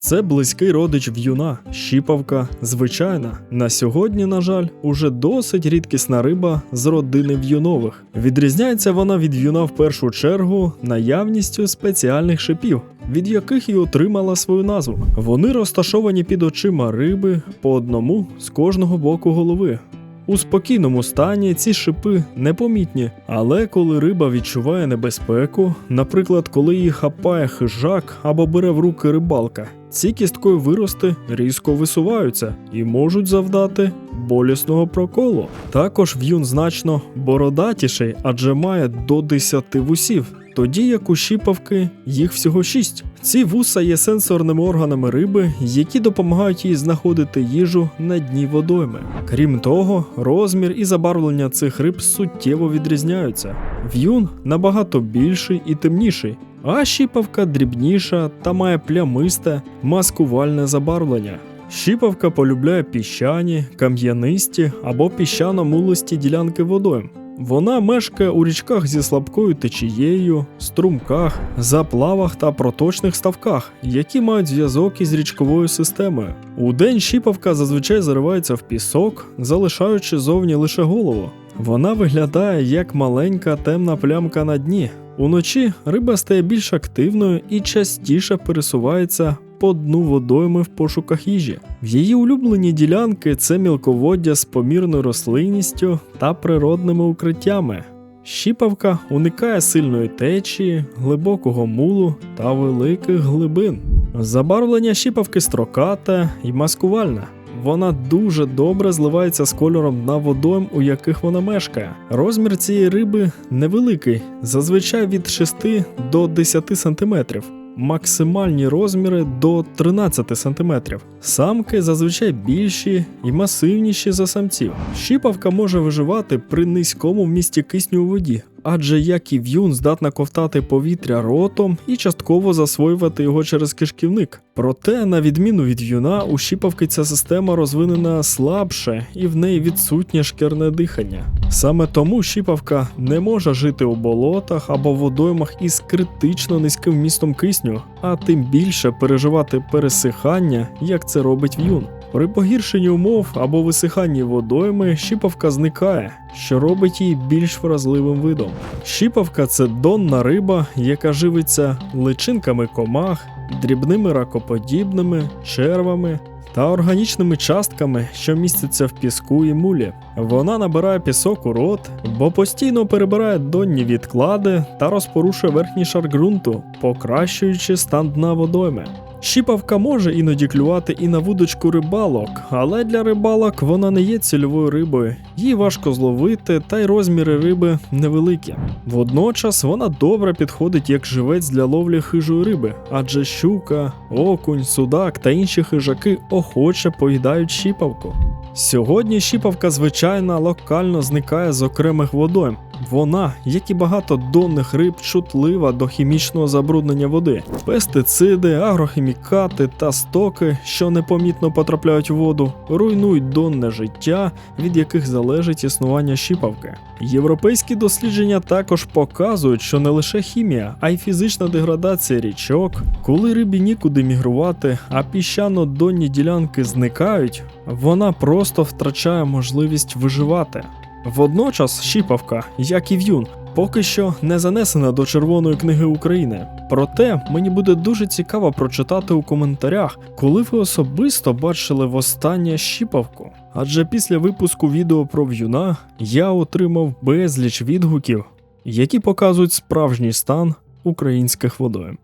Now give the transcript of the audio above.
Це близький родич в'юна, щіпавка, звичайна. На сьогодні, на жаль, уже досить рідкісна риба з родини в'юнових. Відрізняється вона від в'юна в першу чергу наявністю спеціальних шипів, від яких і отримала свою назву. Вони розташовані під очима риби по одному з кожного боку голови. У спокійному стані ці шипи непомітні, але коли риба відчуває небезпеку, наприклад, коли її хапає хижак або бере в руки рибалка, ці кісткові вирости різко висуваються і можуть завдати болісного проколу. Також в'юн значно бородатіший, адже має до 10 вусів. Тоді як у щіпавки їх всього шість. Ці вуса є сенсорними органами риби, які допомагають їй знаходити їжу на дні водойми. Крім того, розмір і забарвлення цих риб суттєво відрізняються. В'юн набагато більший і темніший, а щіпавка дрібніша та має плямисте маскувальне забарвлення. Щіпавка полюбляє піщані, кам'янисті або піщано-мулисті ділянки водойм. Вона мешкає у річках зі слабкою течією, струмках, заплавах та проточних ставках, які мають зв'язок із річковою системою. У день щіпавка зазвичай заривається в пісок, залишаючи зовні лише голову. Вона виглядає як маленька темна плямка на дні. Уночі риба стає більш активною і частіше пересувається по дну водойми в пошуках їжі. Її улюблені ділянки це мілководдя з помірною рослинністю та природними укриттями. Щіпавка уникає сильної течії, глибокого мулу та великих глибин. Забарвлення щіпавки строкате і маскувальне. Вона дуже добре зливається з кольором дна водойм, у яких вона мешкає. Розмір цієї риби невеликий, зазвичай від 6 до 10 сантиметрів. Максимальні розміри до 13 см. Самки зазвичай більші і масивніші за самців. Щіпавка може виживати при низькому вмісті кисню у воді, адже як і в'юн здатна ковтати повітря ротом і частково засвоювати його через кишківник. Проте, на відміну від в'юна, у щіпавки ця система розвинена слабше і в неї відсутнє шкірне дихання. Саме тому щіпавка не може жити у болотах або водоймах із критично низьким містом кисню, а тим більше переживати пересихання, як це робить в'юн. При погіршенні умов або висиханні водойми щіпавка зникає, що робить її більш вразливим видом. Щіпавка це донна риба, яка живиться личинками комах, дрібними ракоподібними, червами та органічними частками, що містяться в піску і мулі. Вона набирає пісок у рот, бо постійно перебирає донні відклади та розпорушує верхній шар ґрунту, покращуючи стан дна водойми. Щіпавка може іноді клювати і на вудочку рибалок, але для рибалок вона не є цільовою рибою, її важко зловити, та й розміри риби невеликі. Водночас вона добре підходить як живець для ловлі хижої риби, адже щука, окунь, судак та інші хижаки охоче поїдають щіпавку. Сьогодні щіпавка звичайна локально зникає з окремих водойм. Вона, як і багато донних риб, чутлива до хімічного забруднення води. Пестициди, агрохімікати та стоки, що непомітно потрапляють у воду, руйнують донне життя, від яких залежить існування щіпавки. Європейські дослідження також показують, що не лише хімія, а й фізична деградація річок, коли рибі нікуди мігрувати, а піщано-донні ділянки зникають, вона просто втрачає можливість виживати. Водночас щіпавка, як і в'юн, поки що не занесена до Червоної книги України. Проте мені буде дуже цікаво прочитати у коментарях, коли ви особисто бачили востаннє щіпавку. Адже після випуску відео про в'юна я отримав безліч відгуків, які показують справжній стан українських водойм.